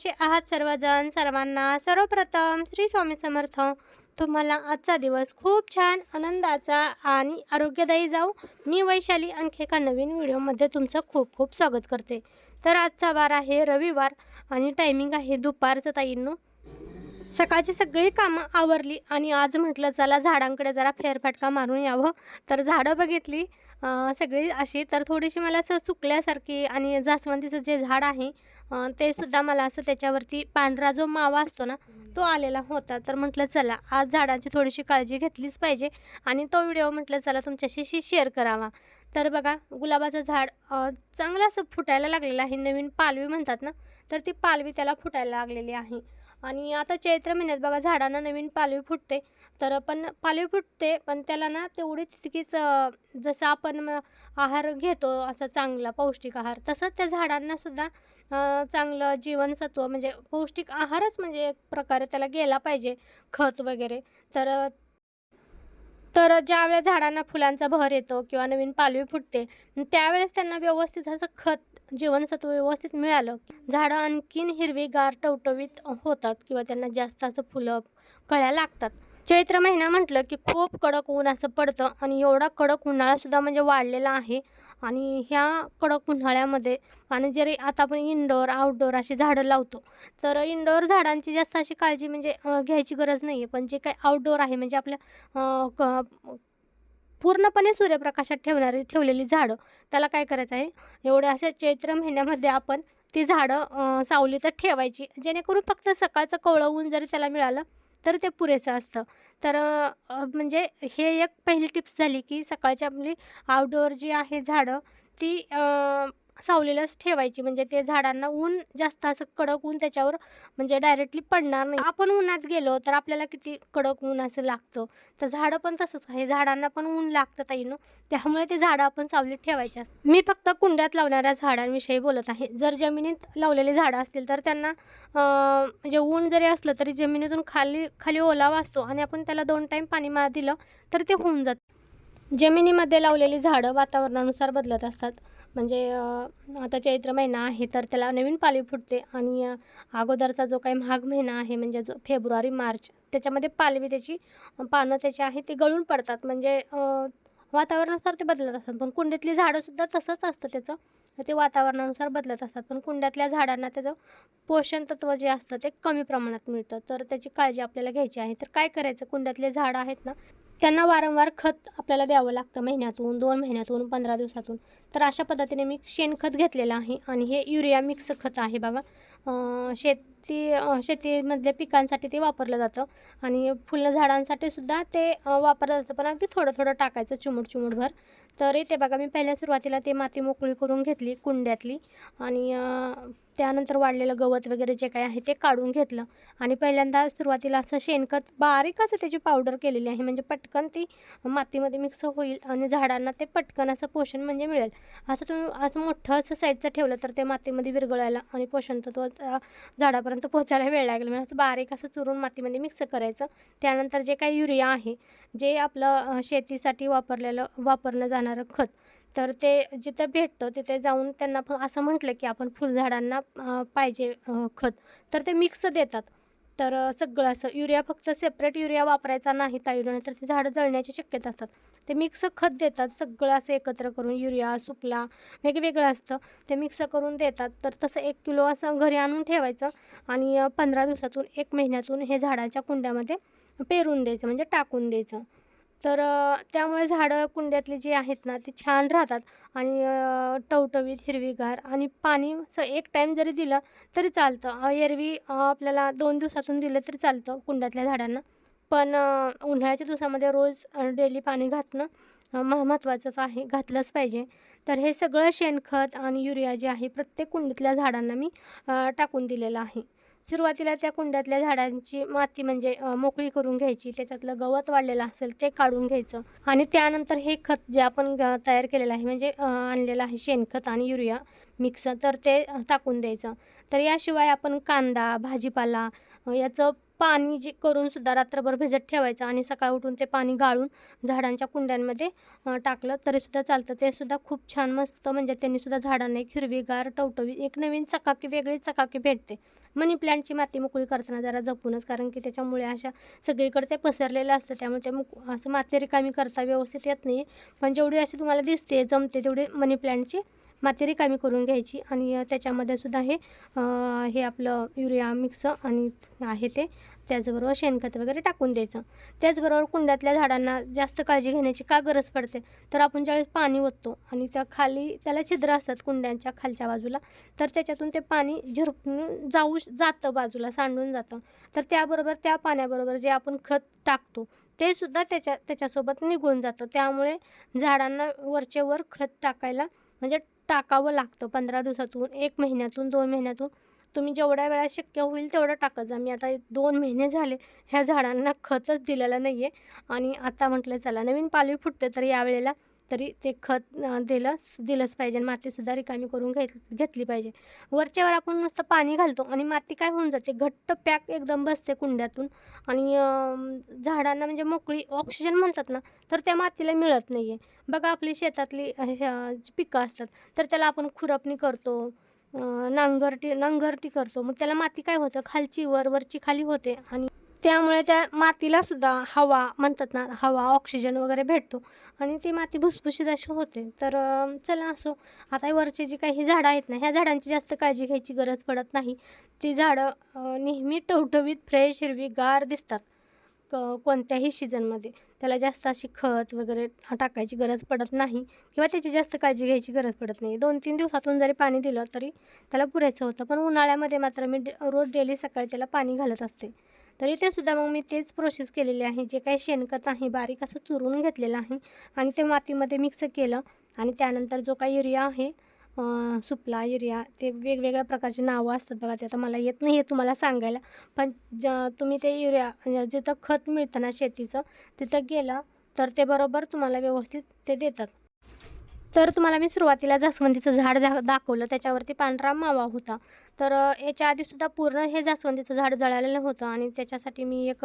कसे आहात सर्वजण. सर्वांना सर्वप्रथम श्री स्वामी समर्थ. तुम्हाला आजचा दिवस खूप छान आनंदाचा आणि आरोग्यदायी जाऊ मी वैशाली आणखी एका नवीन व्हिडिओमध्ये तुमचं खूप खूप स्वागत करते. तर आजचा वार आहे रविवार आणि टायमिंग आहे दुपारचं ताईंनो. सकाळची सगळी कामं आवरली आणि आज म्हटलं चला झाडांकडे जरा फेरफटका मारून यावं. तर झाडं बघितली सगळी अशी. तर थोडीशी मला असं चुकल्यासारखी आणि जास्वंदीचं जे झाड आहे ते सुद्धा मला असं त्याच्यावरती पांढरा जो मावा असतो ना तो आलेला होता. तर म्हटलं चला आज झाडांची थोडीशी काळजी घेतलीच पाहिजे आणि तो व्हिडिओ म्हटलं चला तुमच्याशी शेअर करावा. तर बघा गुलाबाचं झाड चांगलं असं फुटायला लागलेलं आहे. नवीन पालवी म्हणतात ना तर ती पालवी त्याला फुटायला लागलेली आहे. आणि आता चैत्र महिन्यात बघा झाडांना नवीन पालवी फुटते. तर पण पालवी फुटते पण त्याला ना तेवढी तितकीच जसं आपण आहार घेतो असा चांगला पौष्टिक आहार तसंच त्या झाडांनासुद्धा चांगलं जीवनसत्व म्हणजे पौष्टिक आहारच म्हणजे एक प्रकारे त्याला गेला पाहिजे खत वगैरे. तर तर ज्यावेळेस झाडांना फुलांचा बहर येतो किंवा नवीन पालवी फुटते त्यावेळेस त्यांना व्यवस्थित असं खत जीवनसत्व व्यवस्थित मिळालं. झाडं आणखीन हिरवीगार टवटवीत होतात किंवा त्यांना जास्त असं फुलं कळ्या लागतात. चैत्र महिना म्हटलं की खूप कडक ऊन असं पडतं आणि एवढा कडक उन्हाळासुद्धा म्हणजे वाढलेला आहे. आणि ह्या कडक उन्हाळ्यामध्ये आणि जरी आता आपण इनडोअर आउटडोअर अशी झाडं लावतो तर इनडोअर झाडांची जास्त अशी काळजी म्हणजे घ्यायची गरज नाही आहे पण जे काही आउटडोअर आहे म्हणजे आपल्या क- पूर्णपणे सूर्यप्रकाशात ठेवणारी ठेवलेली झाडं त्याला काय करायचं आहे? एवढ्या अशा चैत्र महिन्यामध्ये आपण ती झाडं सावलीतच ठेवायची. जेणेकरून फक्त सकाळचं कोवळं ऊन जरी त्याला मिळालं तर ते पुरेसं असतं. तर म्हणजे हे एक पहिली टिप्स झाली की सकाळची आपली आउटडोअर जी आहे झाडं ती सावलीलाच ठेवायची. म्हणजे ते झाडांना ऊन जास्त असं कडक ऊन त्याच्यावर म्हणजे डायरेक्टली पडणार नाही. आपण उन्हात गेलो तर आपल्याला किती कडक ऊन असं लागतं. तर झाडं पण तसंच आहे. झाडांना पण ऊन लागतं ताईनं. त्यामुळे ते झाडं आपण सावलीत ठेवायचे असतात. मी फक्त कुंड्यात लावणाऱ्या झाडांविषयी बोलत आहे. जर जमिनीत लावलेली झाडं असतील तर त्यांना म्हणजे ऊन जरी असलं तरी जमिनीतून खाली खाली ओलावा असतो आणि आपण त्याला दोन टाईम पाणी मार दिलं तर ते होऊन जातं. जमिनीमध्ये लावलेली झाडं वातावरणानुसार बदलत असतात. म्हणजे आता चैत्र महिना आहे तर त्याला नवीन पालवी फुटते. आणि अगोदरचा जो काही माघ महिना आहे म्हणजे जो फेब्रुवारी मार्च त्याच्यामध्ये पालवी त्याची पानं त्याची आहे ते गळून पडतात. म्हणजे वातावरणानुसार ते बदलत असतात. पण कुंडीतली झाडंसुद्धा तसंच असतं त्याचं. ते वातावरणानुसार बदलत असतात. पण कुंड्यातल्या झाडांना त्याचं पोषण तत्व जे असतं ते कमी प्रमाणात मिळतं. तर त्याची काळजी आपल्याला घ्यायची आहे. तर काय करायचं? कुंड्यातले झाडं आहेत ना त्यांना वारंवार खत आपल्याला द्यावं लागतं महिन्यातून दोन महिन्यातून पंधरा दिवसातून. तर अशा पद्धतीने मी शेणखत घेतलेलं आहे आणि हे युरिया मिक्स खत आहे बघा. शेती शेतीमधल्या पिकांसाठी ते वापरलं जातं आणि फुलं झाडांसाठी सुद्धा ते वापरलं जातं. पण अगदी थोडं थोडं टाकायचं चिमूट चिमूटभर. तर ते बघा मी पहिल्या सुरुवातीला ते माती मोकळी करून घेतली कुंड्यातली आणि त्यानंतर वाढलेलं गवत वगैरे जे काही आहे ते काढून घेतलं. आणि पहिल्यांदा सुरुवातीला असं शेणखत बारीक असं त्याची पावडर केलेली आहे. म्हणजे पटकन ती मातीमध्ये मिक्स होईल आणि झाडांना ते पटकन असं पोषण म्हणजे मिळेल. असं तुम्ही असं मोठं असं साईजचं ठेवलं तर ते मातीमध्ये विरघळायला आणि पोषण तत्व झाडापर्यंत पोहोचायला वेळ लागेल. म्हणजे असं बारीक असं चुरून मातीमध्ये मिक्स करायचं. त्यानंतर जे काही युरिया आहे जे आपलं शेतीसाठी वापरलेलं वापरलं जाणारं खत तर ते जिथं भेटतं तिथे जाऊन त्यांना पण असं म्हटलं की आपण फुलझाडांना पाहिजे खत. तर ते मिक्स देतात. तर सगळं असं युरिया फक्त सेपरेट युरिया वापरायचा नाही ताईडून तर ते झाडं जळण्याची शक्यता असतात. ते मिक्स खत देतात सगळं असं एकत्र करून युरिया सुपला वेगवेगळं असतं ते मिक्स करून देतात. तर तसं एक किलो असं घरी आणून ठेवायचं आणि पंधरा दिवसातून एक महिन्यातून हे झाडाच्या कुंड्यामध्ये पेरून द्यायचं म्हणजे टाकून द्यायचं. तर त्यामुळे झाडं कुंड्यातले जे आहेत ना ती छान राहतात. आणि टवटवीत हिरवीगार आणि पाणी असं एक टाईम जरी दिलं तरी चालतं. एरवी आपल्याला दोन दिवसातून दिलं तरी चालतं कुंड्यातल्या झाडांना. पण उन्हाळ्याच्या दिवसामध्ये रोज डेली पाणी घातणं म मह महत्त्वाचंच आहे. घातलंच पाहिजे. तर हे सगळं शेणखत आणि युरिया जे आहे प्रत्येक कुंडीतल्या झाडांना मी टाकून दिलेलं आहे. सुरुवातीला त्या कुंड्यातल्या झाडांची माती म्हणजे मोकळी करून घ्यायची त्याच्यातलं गवत वाढलेलं असेल ते काढून घ्यायचं. आणि त्यानंतर हे खत जे आपण ग- तयार केलेलं आहे म्हणजे आणलेलं आहे शेणखत आणि युरिया मिक्स तर ते टाकून द्यायचं. तर याशिवाय आपण कांदा भाजीपाला याचं पाणी जे करून सुद्धा रात्रभर भिजत ठेवायचं आणि सकाळी उठून ते पाणी गाळून झाडांच्या कुंड्यांमध्ये टाकलं तरीसुद्धा चालतं. ते सुद्धा खूप छान मस्त म्हणजे त्यांनी सुद्धा झाडांना एक हिरवीगार टवटवी एक नवीन चकाकी वेगळी चकाकी भेटते. मनी प्लांटची माती मोकळी करताना जरा जपूनच कारण की त्याच्यामुळे अशा सगळीकडे ते पसरलेलं असतं. त्यामुळे ते मुक असं माती रिकामी करता व्यवस्थित येत नाही. पण जेवढी अशी तुम्हाला दिसते जमते तेवढी मनी प्लांटची माती रिकामी करून घ्यायची आणि त्याच्यामध्ये सुद्धा हे हे आपलं युरिया मिक्स आणि आहे ते त्याचबरोबर शेणखत वगैरे टाकून द्यायचं. त्याचबरोबर कुंड्यातल्या झाडांना जास्त काळजी घेण्याची का गरज पडते? तर आपण ज्यावेळेस पाणी ओततो आणि त्या खाली त्याला छिद्र असतात कुंड्यांच्या खालच्या बाजूला तर त्याच्यातून ते पाणी झिरपून जाऊ जातं बाजूला सांडून जातं. तर त्याबरोबर त्या पाण्याबरोबर जे आपण खत टाकतो ते सुद्धा त्याच्या त्याच्यासोबत निघून जातं. त्यामुळे झाडांना वरचे वर खत टाकायला म्हणजे टाकावं लागतं पंधरा दिवसातून एक महिन्यातून दोन महिन्यातून. तुम्ही जेवढ्या वेळा शक्य होईल तेवढं टाकत जा मी आता दोन महिने झाले ह्या झाडांना खतच दिलेलं नाही आहे आणि आता म्हटलं चला नवीन पालवी फुटते तर यावेळेला तरी ते खत दिलंच दिलंच पाहिजे आणि मातीसुद्धा रिकामी करून घेत घेतली पाहिजे. वरच्यावर आपण नुसतं पाणी घालतो आणि माती काय होऊन जाते? घट्ट पॅक एकदम बसते कुंड्यातून आणि झाडांना म्हणजे मोकळी ऑक्सिजन म्हणतात ना तर त्या मातीला मिळत नाही आहे बघा आपली शेतातली पिकं असतात तर त्याला आपण खुरपणी करतो नांगरटी नांगरटी करतो. मग त्याला माती काय होतं? खालची वर वरची खाली होते आणि त्यामुळे त्या मातीला सुद्धा हवा म्हणतात ना हवा ऑक्सिजन वगैरे भेटतो. आणि ती माती भुसभुशीत अशी होते. तर चला असो. आता वरचे जी काही झाडं आहेत ना ह्या झाडांची जास्त काळजी घ्यायची गरज पडत नाही. ती झाडं नेहमी टवटवीत फ्रेश हिरवीगार दिसतात. क कोणत्याही सीझनमध्ये त्याला जास्त अशी खत वगैरे टाकायची गरज पडत नाही. किंवा त्याची जास्त काळजी घ्यायची गरज पडत नाही. दोन तीन दिवसातून जरी पाणी दिलं तरी त्याला पुरेसं होतं. पण उन्हाळ्यामध्ये मात्र मी डे रोज डेली सकाळी त्याला पाणी घालत असते. तर इथे सुद्धा मग मी तेच प्रोसेस केलेली आहे. जे काही शेणखत आहे बारीक असं चुरून घेतलेलं आहे आणि ते मातीमध्ये मिक्स केलं आणि त्यानंतर जो काही युरिया आहे सुपला युरिया ते वेगवेगळ्या प्रकारचे नावं असतात बघा ते आता मला येत नाही आहे तुम्हाला सांगायला. पण ज तुम्ही ते युरिया जिथं खत मिळतं ना शेतीचं तिथं गेलं तर ते बरोबर तुम्हाला व्यवस्थित ते देतात. तर तुम्हाला मी सुरुवातीला जास्वंदीचं झाड दा दाखवलं. त्याच्यावरती पांढरा मावा होता. तर याच्या आधीसुद्धा पूर्ण हे जास्वंदीचं झाड जळालेलं होतं आणि त्याच्यासाठी मी एक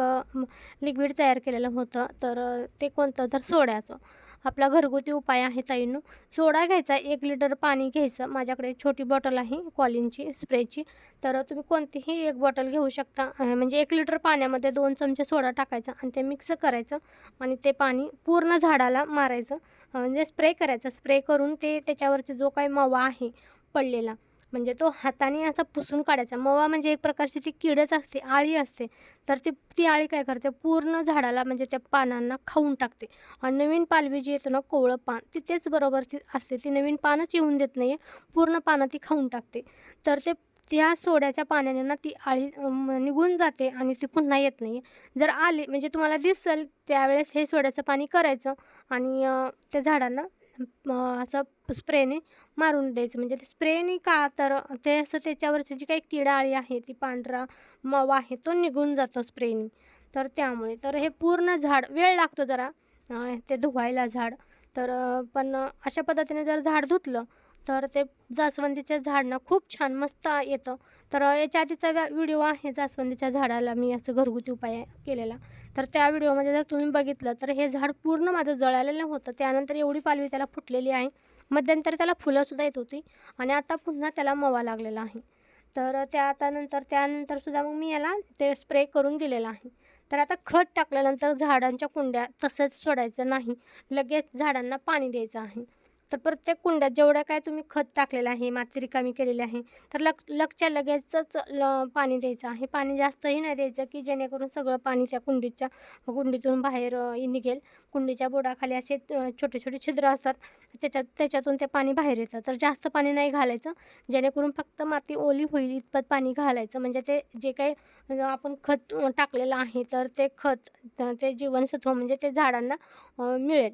लिक्विड तयार केलेलं होतं. तर ते कोणतं? तर सोड्याचं. आपला घरगुती उपाय आहे ताईंनो. सोडा घ्यायचा एक लिटर पाणी घ्यायचं. माझ्याकडे छोटी बॉटल आहे कॉलिनची स्प्रेची. तर तुम्ही कोणतीही एक बॉटल घेऊ शकता. म्हणजे एक लिटर पाण्यामध्ये दोन चमचे सोडा टाकायचा आणि ते मिक्स करायचं आणि ते पाणी पूर्ण झाडाला मारायचं. म्हणजे स्प्रे करायचा. स्प्रे करून ते त्याच्यावरचे जो काही मवा आहे पडलेला म्हणजे तो हाताने असा पुसून काढायचा. मवा म्हणजे एक प्रकारची ती किडच असते आळी असते. तर ती ती आळी काय करते? पूर्ण झाडाला म्हणजे त्या पानांना खाऊन टाकते. आणि नवीन पालवी जी येतं ना कोवळं पान ती तेच बरोबर ती असते. ती नवीन पानच येऊन देत नाही पूर्ण पानं ती खाऊन टाकते. तर ते त्या सोड्याच्या पाण्याने ना ती आळी निघून जाते आणि ती पुन्हा येत नाही जर आली म्हणजे तुम्हाला दिसेल त्यावेळेस हे सोड्याचं पाणी करायचं आणि त्या झाडांना असं स्प्रेने मारून द्यायचं. म्हणजे ते स्प्रेने का तर ते असं त्याच्यावरची जी काही किडा आळी आहे ती पांढरा मवा आहे तो निघून जातो स्प्रेने. तर त्यामुळे तर हे पूर्ण झाड वेळ लागतो जरा ते धुवायला झाड. तर पण अशा पद्धतीने जर झाड धुतलं तर ते जास्वंदीच्या झाडनं खूप छान मस्त येतं. तर याच्या आधीचा व्या व्हिडिओ आहे जास्वंदीच्या झाडाला मी असं घरगुती उपाय केलेला. तर त्या व्हिडिओमध्ये जर तुम्ही बघितलं तर हे झाड पूर्ण माझं जळालेलं होतं. त्यानंतर एवढी पालवी त्याला फुटलेली आहे. मध्यंतरी त्याला फुलंसुद्धा येत होती आणि आता पुन्हा त्याला मवा लागलेला आहे. तर त्या आता नंतर त्यानंतर सुद्धा मग मी याला ते स्प्रे करून दिलेलं आहे. तर आता खत टाकल्यानंतर झाडांच्या कुंड्या तसंच सोडायचं नाही. लगेच झाडांना पाणी द्यायचं आहे. तर प्रत्येक कुंड्यात जेवढं काय तुम्ही खत टाकलेलं आहे माती रिकामी केलेली आहे तर लग लगच्या लगेचच ल पाणी द्यायचं आहे. पाणी जास्तही नाही द्यायचं की जेणेकरून सगळं पाणी त्या कुंडीच्या कुंडीतून बाहेर निघेल. कुंडीच्या बुडाखाली असे छोटे छोटे छिद्र असतात. त्याच्यात त्याच्यातून ते पाणी बाहेर येतं. तर जास्त पाणी नाही घालायचं. जेणेकरून फक्त माती ओली होईल इतपत पाणी घालायचं. म्हणजे ते जे काही आपण खत टाकलेलं आहे तर ते खत ते जीवनसत्व म्हणजे ते झाडांना मिळेल.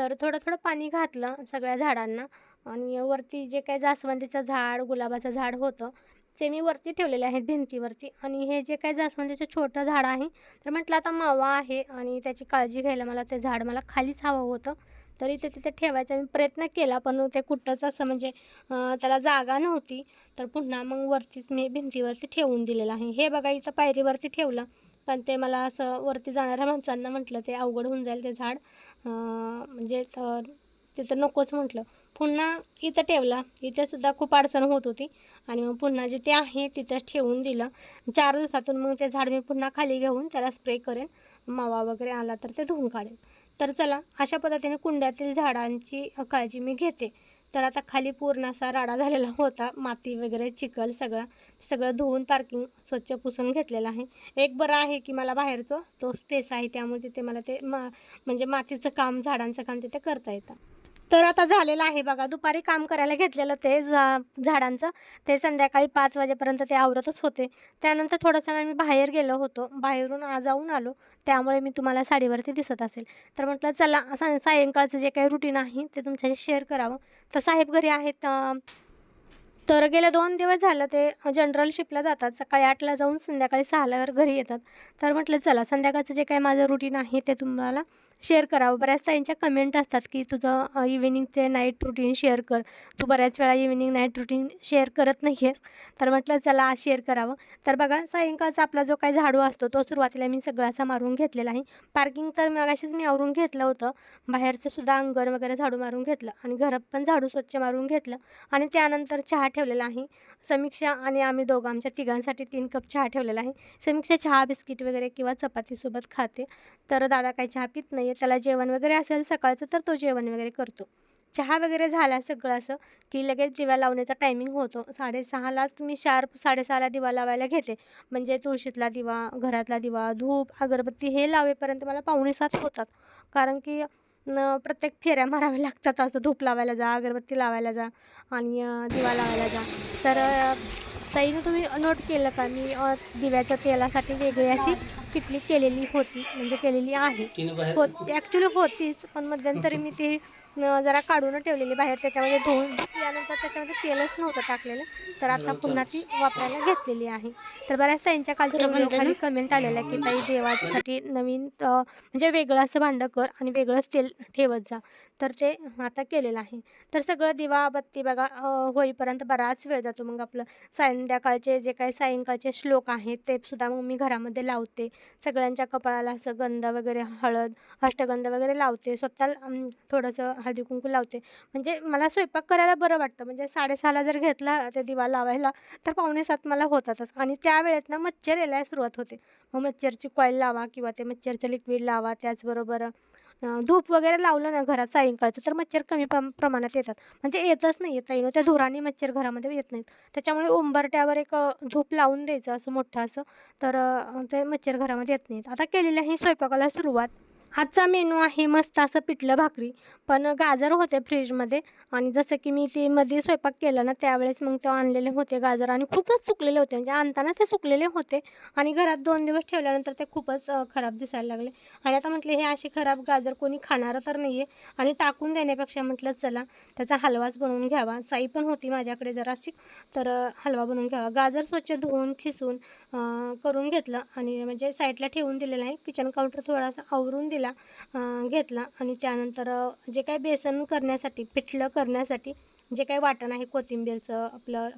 तर थोडं थोडं पाणी घातलं सगळ्या झाडांना आणि वरती जे काही जास्वंदीचं झाड गुलाबाचं झाड होतं ते मी वरती ठेवलेले आहेत भिंतीवरती. आणि हे जे काही जास्वंदीचं छोटं झाड आहे तर म्हटलं आता मावा आहे आणि त्याची काळजी घ्यायला मला ते झाड मला खालीच हवं होतं. तरी ते तिथे ठेवायचा मी प्रयत्न केला पण ते कुठंच असं म्हणजे त्याला जागा नव्हती. तर पुन्हा मग वरतीच मी भिंतीवरती ठेवून दिलेलं आहे. हे बघा इथं पायरीवरती ठेवलं पण ते मला असं वरती जाणाऱ्या माणसांना म्हटलं ते अवघड होऊन जाईल ते झाड. म्हणजे तर तिथं नकोच म्हटलं. पुन्हा इथं ठेवला. इथेसुद्धा खूप अडचण होत होती. आणि मग पुन्हा जे ते आहे तिथंच ठेवून दिलं. चार दिवसातून मग ते झाड मी पुन्हा खाली घेऊन त्याला स्प्रे करेन. मावा वगैरे आला तर ते धुवून काढेन. तर चला अशा पद्धतीने कुंड्यातील झाडांची काळजी मी घेते. तर आता खाली पूर्ण असा राडा झालेला होता. माती वगैरे चिखल सगळा सगळं धुवून पार्किंग स्वच्छ पुसून घेतलेलं आहे. एक बरं आहे की मला बाहेरचं तो स्पेस आहे त्यामुळे तिथे मला ते मा म्हणजे मातीचं काम झाडांचं काम तिथे करता येतं. तर आता झालेलं आहे बघा. दुपारी काम करायला घेतलेलं ते झा झाडांचं. ते संध्याकाळी पाच वाजेपर्यंत ते आवरतच होते. त्यानंतर थोडासा वेळ मी बाहेर गेलो होतो. बाहेरून जाऊन आलो. त्यामुळे मी तुम्हाला साडीवरती दिसत असेल. तर म्हटलं चला सा सायंकाळचं जे काही रुटीन आहे ते तुमच्याशी शेअर करावं. तर साहेब घरी आहेत तर गेले दोन दिवस झालं ते जनरल शिपला जातात. सकाळी आठला जाऊन संध्याकाळी सहाला घरी येतात. तर म्हटलं चला संध्याकाळचं जे काही माझं रुटीन आहे ते तुम्हाला शेअर करावं. बऱ्याचदा यांच्या कमेंट असतात की तुझं इव्हिनिंगचे नाईट रुटीन शेअर कर. तू बऱ्याच वेळा इव्हिनिंग नाईट रुटीन शेअर करत नाही आहेस तर म्हटलं चला आज शेअर करावं. तर बघा सायंकाळचा आपला जो काही झाडू असतो तो सुरुवातीला मी सगळा असा मारून घेतलेला आहे. पार्किंग तर मगाशीच मी आवरून घेतलं होतं. बाहेरचं सुद्धा अंगण वगैरे झाडू मारून घेतलं आणि घरात पण झाडू स्वच्छ मारून घेतलं आणि त्यानंतर चहा ठेवलेला आहे. समीक्षा आणि आम्ही दोघं आमच्या तिघांसाठी तीन कप चहा ठेवलेला आहे. समीक्षा चहा बिस्किट वगैरे किंवा चपातीसोबत खाते. तर दादा काही चहा पित नाही आहे त्याला जेवण वगैरे असेल सकाळचं तर तो जेवण वगैरे करतो. चहा वगैरे झाला सगळं असं की लगेच दिवा लावण्याचा टायमिंग होतो. साडेसहालाच मी शार्प साडेसहाला दिवा लावायला घेते. म्हणजे तुळशीतला दिवा घरातला दिवा धूप अगरबत्ती हे लावेपर्यंत मला पाहुणे सात होतात. कारण की न प्रत्येक फेऱ्या माराव्या लागतात. असं धूप लावायला जा अगरबत्ती लावायला जा आणि दिवा लावायला जा. तर ताईनं तुम्ही नोट केलं का? मी दिव्याच्या तेलासाठी वेगळी अशी किटली केलेली होती म्हणजे केलेली आहे. होती ॲक्च्युली होतीच पण मध्यंतरी मी ती जरा काढून ठेवलेली बाहेर. त्याच्यामध्ये धुवून धुतल्यानंतर त्याच्यामध्ये तेलच नव्हतं टाकलेलं. तर आता पुन्हा ती वापरायला घेतलेली आहे. तर बऱ्याच ताईंच्या कालच्या कमेंट आलेल्या की ताई देवासाठी नवीन म्हणजे वेगळं असं भांडं कर आणि वेगळंच तेल ठेवत जा. तर ते आता केलेलं आहे. तर सगळं दिवा बत्ती बघा होईपर्यंत बराच वेळ जातो मग आपलं. संध्याकाळचे जे काही सायंकाळचे श्लोक आहेत ते सुद्धा मग मी घरामध्ये लावते. सगळ्यांच्या कपाळाला असं गंध वगैरे हळद अष्टगंध वगैरे लावते. स्वतः थोडंसं हळदी कुंकू लावते. म्हणजे मला स्वयंपाक करायला बरं वाटतं. म्हणजे साडेसहाला जर घेतला ते दिवा लावायला तर पावणे सात मला होतातच. आणि त्यावेळेत ना मच्छर यायला सुरुवात होते. मग मच्छरची कॉईल लावा किंवा ते मच्छरचं लिक्विड लावा त्याचबरोबर धूप वगैरे लावलं ना घरात सायंकाळचं तर मच्छर कमी प्रमाणात येतात. म्हणजे येतच नाही येत येणं त्या धुराने मच्छर घरामध्ये येत नाहीत. त्याच्यामुळे उंबरट्यावर एक धूप लावून द्यायचं असं मोठं असं तर ते मच्छर घरामध्ये येत नाहीत. आता केलेल्या ही स्वयंपाकाला सुरुवात आजचा मेनू आहे मस्त असं पिठलं भाकरी पण गाजर होते फ्रीजमध्ये. आणि जसं की मी ते मध्ये स्वयंपाक केला ना त्यावेळेस मग ते आणलेले होते गाजर आणि खूपच सुकलेले होते. म्हणजे आणताना ते सुकलेले होते आणि घरात दोन दिवस ठेवल्यानंतर ते खूपच खराब दिसायला लागले. आणि आता म्हटले हे असे खराब गाजर कोणी खाणारं तर नाही आहे आणि टाकून देण्यापेक्षा म्हटलं चला त्याचा हलवाच बनवून घ्यावा. साई पण होती माझ्याकडे जराशी तर हलवा बनवून घ्यावा. गाजर स्वच्छ धुवून खिसून करून घेतलं आणि म्हणजे साईडला ठेवून दिलेलं आहे किचन काउंटर थोडासा आवरून दिला घेतला आणि त्यानंतर जे काही बेसन करण्यासाठी पिठलं करण्यासाठी जे काही वाटण आहे कोथिंबीरचं आपलं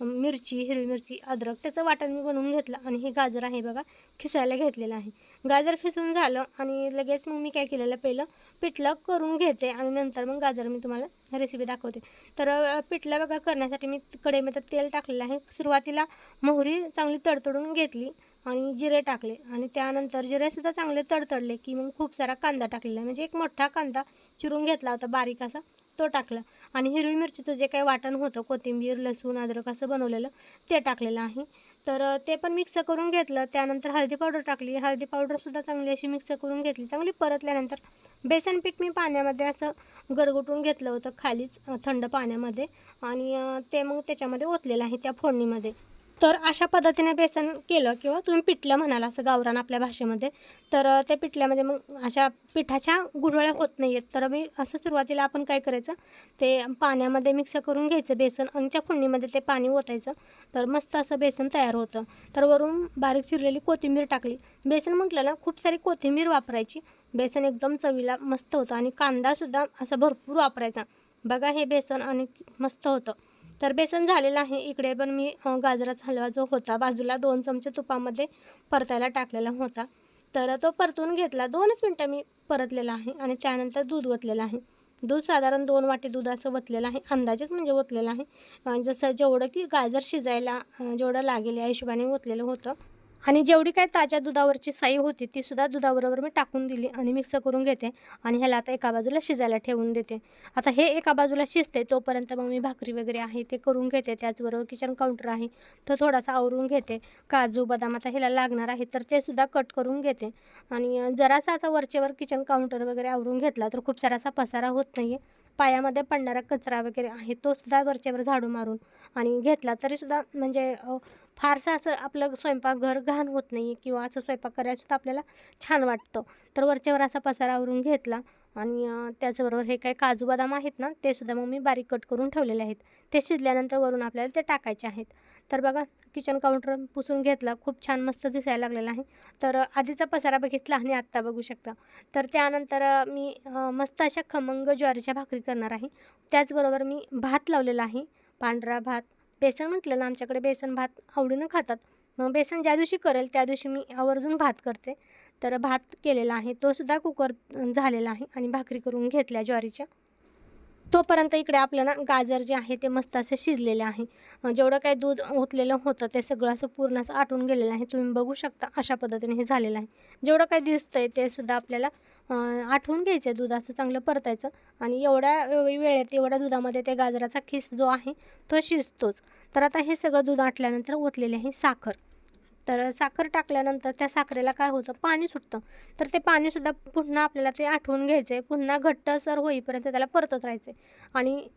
मिरची हिरवी मिरची अद्रक त्याचं वाटण मी बनवून घेतलं आणि हे गाजर आहे बघा खिसायला घेतलेलं आहे. गाजर खिसून झालं आणि लगेच मग मी काय केलेलं पहिलं पिठलं करून घेते आणि नंतर मग गाजर मी तुम्हाला रेसिपी दाखवते. तर पिठलं बघा करण्यासाठी मी कढईमध्ये तेल टाकलेलं आहे. सुरुवातीला मोहरी चांगली तडतडून घेतली आणि जिरे टाकले आणि त्यानंतर जिरेसुद्धा चांगले तडतडले की मग खूप सारा कांदा टाकलेला म्हणजे एक मोठा कांदा चिरून घेतला होता बारीक असा. तो टाकला. आणि हिरवी मिरचीचं जे काही वाटण होतं कोथिंबीर लसूण अद्रक असं बनवलेलं ते टाकलेलं आहे. तर ते पण मिक्स करून घेतलं. त्यानंतर हळदी पावडर टाकली. हळदी पावडरसुद्धा चांगली अशी मिक्स करून घेतली. चांगली परतल्यानंतर बेसन पीठ मी पाण्यामध्ये असं गरगुटून घेतलं होतं खालीच थंड पाण्यामध्ये. आणि ते मग त्याच्यामध्ये ओतलेलं आहे त्या फोडणीमध्ये. तर अशा पद्धतीने बेसन केलं किंवा तुम्ही पिठलं म्हणाल असं गावरान आपल्या भाषेमध्ये तर त्या पिठल्यामध्ये मग अशा पिठाच्या गुठळ्या होत नाही आहेत तर मी असं सुरुवातीला आपण काय करायचं ते पाण्यामध्ये मिक्स करून घ्यायचं बेसन आणि त्या फोडणीमध्ये ते पाणी ओतायचं. तर मस्त असं बेसन तयार होतं. तर वरून बारीक चिरलेली कोथिंबीर टाकली. बेसन म्हटलं ना खूप सारी कोथिंबीर वापरायची. बेसन एकदम चवीला मस्त होतं आणि कांदासुद्धा असं भरपूर वापरायचा. बघा हे बेसन आणि मस्त होतं. तर बेसन झालेलं आहे. इकडे पण मी गाजराचा हलवा जो होता बाजूला दोन चमचे तुपामध्ये परतायला टाकलेला होता. तर तो परतून घेतला. दोनच मिनटं मी परतलेला आहे आणि त्यानंतर दूध ओतलेलं आहे. दूध साधारण दोन वाटी दुधाचं ओतलेलं आहे. अंदाजेच म्हणजे ओतलेलं आहे. जसं जेवढं की गाजर शिजायला जेवढं लागेल या हिशोबाने ओतलेलं होतं. आणि जेवढी काय ताज्या दुधावरची साई होती ती सुद्धा दुधाबरोबर मी टाकून दिली आणि मिक्स करून घेते आणि ह्याला आता एका बाजूला शिजायला ठेवून देते. आता हे एका बाजूला शिजते तोपर्यंत मग मी भाकरी वगैरे आहे ते करून घेते. त्याचबरोबर किचन काउंटर आहे तो थोडासा आवरून घेते. काजू बदाम आता ह्याला लागणार आहे तर ते सुद्धा कट करून घेते. आणि जरासा आता वरचेवर किचन काउंटर वगैरे आवरून घेतला तर खूप सारासा पसारा होत नाही आहे पायामध्ये पडणारा कचरा वगैरे आहे तो सुद्धा वरचेवर झाडू मारून आणि घेतला तरीसुद्धा म्हणजे फारसं असं आपलं स्वयंपाकघर घाण होत नाही किंवा असं स्वयंपाक करायलासुद्धा आपल्याला छान वाटतं. तर वरच्यावर असा पसारा आवरून घेतला आणि त्याचबरोबर हे काय काजू बदाम आहेत ना ते सुद्धा मग मी बारीक कट करून ठेवलेले आहेत. ते शिजल्यानंतर वरून आपल्याला ते टाकायचे आहेत. तर बघा किचन काउंटर पुसून घेतला खूप छान मस्त दिसायला लागलेला आहे. तर आधीचा पसारा बघितला आणि आत्ता बघू शकता. तर त्यानंतर मी मस्त अशा खमंग ज्वारीच्या भाकरी करणार आहे. त्याचबरोबर मी भात लावलेला आहे. पांढरा भात बेसन म्हटलं ना आमच्याकडे बेसन भात आवडीनं खातात. मग बेसन ज्या दिवशी करेल त्या दिवशी मी आवर्जून भात करते. तर भात केलेला आहे तो सुद्धा कुकर झालेला आहे आणि भाकरी करून घेतल्या ज्वारीच्या. तोपर्यंत इकडे आपलं ना गाजर जे आहे ते मस्त असं शिजलेले आहे. जेवढं काही दूध ओतलेलं होतं ते सगळं असं पूर्ण असं आटून गेलेलं आहे. तुम्ही बघू शकता अशा पद्धतीने हे झालेलं आहे. जेवढं काही दिसतंय ते सुद्धा आपल्याला आठवून घ्यायचं दूध असं चांगलं परतायचं. आणि एवढ्या वे- वेळेत एवढ्या दुधामध्ये ते गाजराचा खिस जो आहे तो शिजतोच. तर आता हे सगळं दूध आटल्यानंतर ओतलेले आहे साखर. तर साखर टाकल्यानंतर त्या साखरेला काय होतं? पाणी सुटतं. तर ते पाणीसुद्धा पुन्हा आपल्याला ते आठवून घ्यायचं आहे पुन्हा घट्टसर होईपर्यंत त्याला परतत राहायचं आहे आणि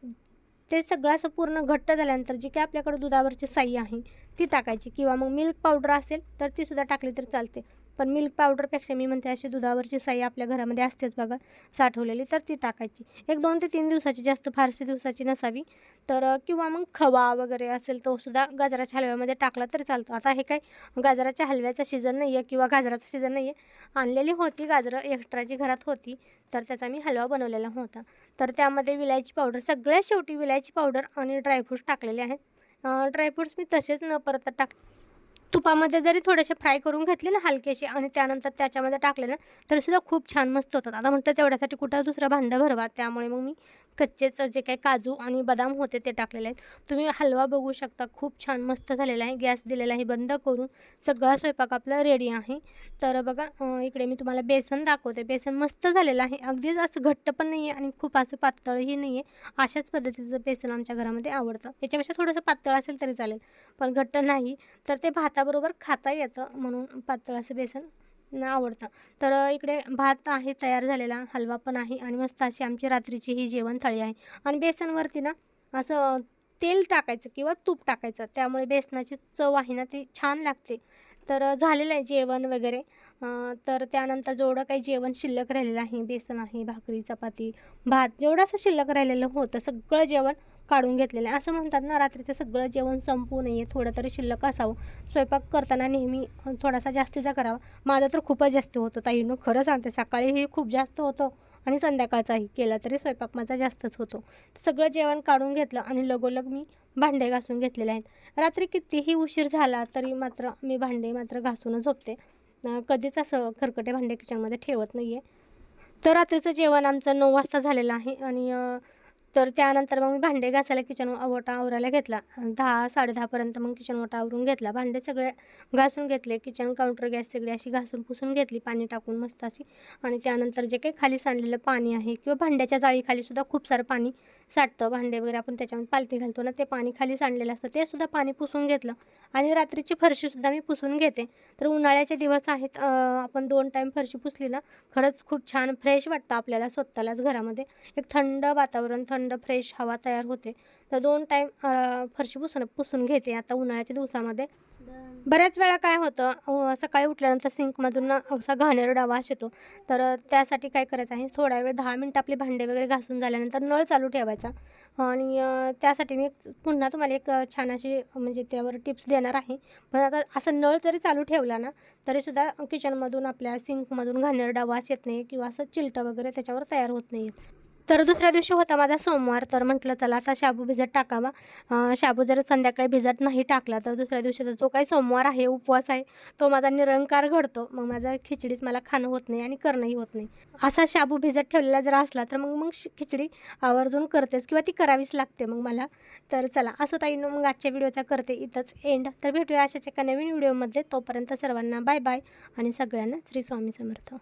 ते सगळं असं पूर्ण घट्ट झाल्यानंतर जी काय आपल्याकडे दुधावरची साई आहे ती टाकायची. किंवा मग मिल्क पावडर असेल तर ती सुद्धा टाकली तर चालते. पण मिल्क पावडरपेक्षा मी म्हणते अशी दुधावरची साई आपल्या घरामध्ये असतेच बघा साठवलेली तर ती टाकायची. एक दोन ते तीन दिवसाची जास्त फारशी दिवसाची नसावी. तर किंवा मग खवा वगैरे असेल तो सुद्धा गाजराच्या हलव्यामध्ये टाकला तरी चालतो. आता हे काय गाजराच्या हलव्याचा सीझन नाही आहे किंवा गाजराचा सीझन नाही आहे आणलेली होती गाजरं एक्स्ट्राची घरात होती तर त्याचा मी हलवा बनवलेला होता. तर त्यामध्ये विलायची पावडर सगळ्यात शेवटी विलायची पावडर आणि ड्रायफ्रूट्स टाकलेले आहेत. ड्रायफ्रूट्स मी तसेच न परत टाक तुपामध्ये जरी थोडेसे फ्राय करून घेतले ना हलकेसे आणि त्यानंतर त्याच्यामध्ये टाकले ना तरीसुद्धा खूप छान मस्त होतात. आता म्हटलं तेवढ्यासाठी कुठं दुसरं भांडं भरवा. त्यामुळे मग मी कच्चेच जे काही काजू आणि बदाम होते ते टाकलेले आहेत. तुम्ही हलवा बघू शकता. खूप छान मस्त झालेला आहे. गॅस दिलेला आहे बंद करून. सगळा स्वयंपाक आपला रेडी आहे. तर बघा इकडे मी तुम्हाला बेसन दाखवते. बेसन मस्त झालेलं आहे. अगदीच असं घट्ट पण नाही आहे आणि खूप असं पातळही नाही आहे अशाच पद्धतीचं बेसन आमच्या घरामध्ये आवडतं. याच्यापेक्षा थोडंसं पातळ असेल तरी चालेल. पण घट्ट नाही. तर ते भाताबरोबर खाता येतं म्हणून पातळ असं बेसन आवडतं. तर इकडे भात आहे तयार झालेला. हलवा पण आहे आणि मस्त अशी आमची रात्रीची ही जेवण थाळी आहे. आणि बेसनवरती ना असं तेल टाकायचं किंवा तूप टाकायचं. त्यामुळे बेसनाची चव आहे ना ती छान लागते. तर झालेलं आहे जेवण वगैरे. तर त्यानंतर जेवढं काही जेवण शिल्लक राहिलेलं आहे बेसन आहे भाकरी चपाती भात जेवढं असं शिल्लक राहिलेलं होतं सगळं जेवण काढून घेतलेलं. आहे असं म्हणतात ना रात्रीचं सगळं जेवण संपू नये थोडं तरी शिल्लक असावं. स्वयंपाक करताना नेहमी थोडासा जास्तीचा करावा. माझा तर खूपच जास्त होतो ताईनं खरं सांगते सकाळीही खूप जास्त होतं आणि संध्याकाळचाही. केला तरी स्वयंपाक माझा जास्तच होतो. सगळं जेवण काढून घेतलं आणि लगोलग मी भांडे घासून घेतलेले आहेत. रात्री कितीही उशीर झाला तरी मात्र मी भांडे मात्र घासूनच झोपते. कधीच असं खरकटे भांडे किचनमध्ये ठेवत नाही आहे तर रात्रीचं जेवण आमचं नऊ वाजता झालेलं आहे आणि तर त्यानंतर मग मी भांडे घासायला किचन ओटा आवरायला घेतला. दहा साडेदहापर्यंत मग किचन ओटा आवरून घेतला. भांडे सगळे घासून घेतले. किचन काउंटर गॅस सगळी अशी घासून पुसून घेतली. पाणी टाकून मस्त अशी. आणि त्यानंतर जे काही खाली सांडलेलं पाणी आहे किंवा भांड्याच्या जाळीखाली सुद्धा खूप सारं पाणी साठतं. भांडे वगैरे आपण त्याच्यामध्ये पालती घालतो ना ते पाणी खाली सांडलेलं असतं. ते सुद्धा पाणी पुसून घेतलं. आणि रात्रीची फरशीसुद्धा मी पुसून घेते. तर उन्हाळ्याचे दिवस आहेत आपण दोन टाईम फरशी पुसली ना खरंच खूप छान फ्रेश वाटतं आपल्याला स्वतःलाच घरामध्ये. एक थंड वातावरण थंड थंड फ्रेश हवा तयार होते. तर दोन टाईम फरशी पुसून पुसून घेते आता उन्हाळ्याच्या दिवसामध्ये. बऱ्याच वेळा काय होतं सकाळी उठल्यानंतर सिंकमधून असा घाणेर वास येतो. तर त्यासाठी काय करायचं आहे थोडा वेळ दहा मिनटं आपले भांडे वगैरे घासून झाल्यानंतर नळ चालू ठेवायचा. आणि त्यासाठी मी पुन्हा तुम्हाला एक छान अशी म्हणजे त्यावर टिप्स देणार आहे. पण आता असं नळ जरी चालू ठेवला ना तरीसुद्धा किचनमधून आपल्या सिंकमधून घाणेर डावास येत नाही किंवा असं चिलटं वगैरे त्याच्यावर तयार होत नाही. तर दुसऱ्या दिवशी होता माझा सोमवार. तर म्हटलं चला आता शाबू भिजत टाकावा. शाबू जर संध्याकाळी भिजत नाही टाकला तर दुसऱ्या दिवशीचा जो काही सोमवार आहे उपवास आहे तो माझा निरंकार घडतो. मग माझा खिचडीच मला खाणं होत नाही आणि करणंही होत नाही. असा शाबू भिजत ठेवलेला जर असला तर मग मग श- खिचडी आवर्जून करतेच किंवा ती करावीच लागते मग मला. तर चला असं ताईनं मग आजच्या व्हिडिओचा करते इथंच एंड तर भेटूया अशाच एका नवीन व्हिडिओमध्ये. तोपर्यंत सर्वांना बाय बाय आणि सगळ्यांना श्री स्वामी समर्थ.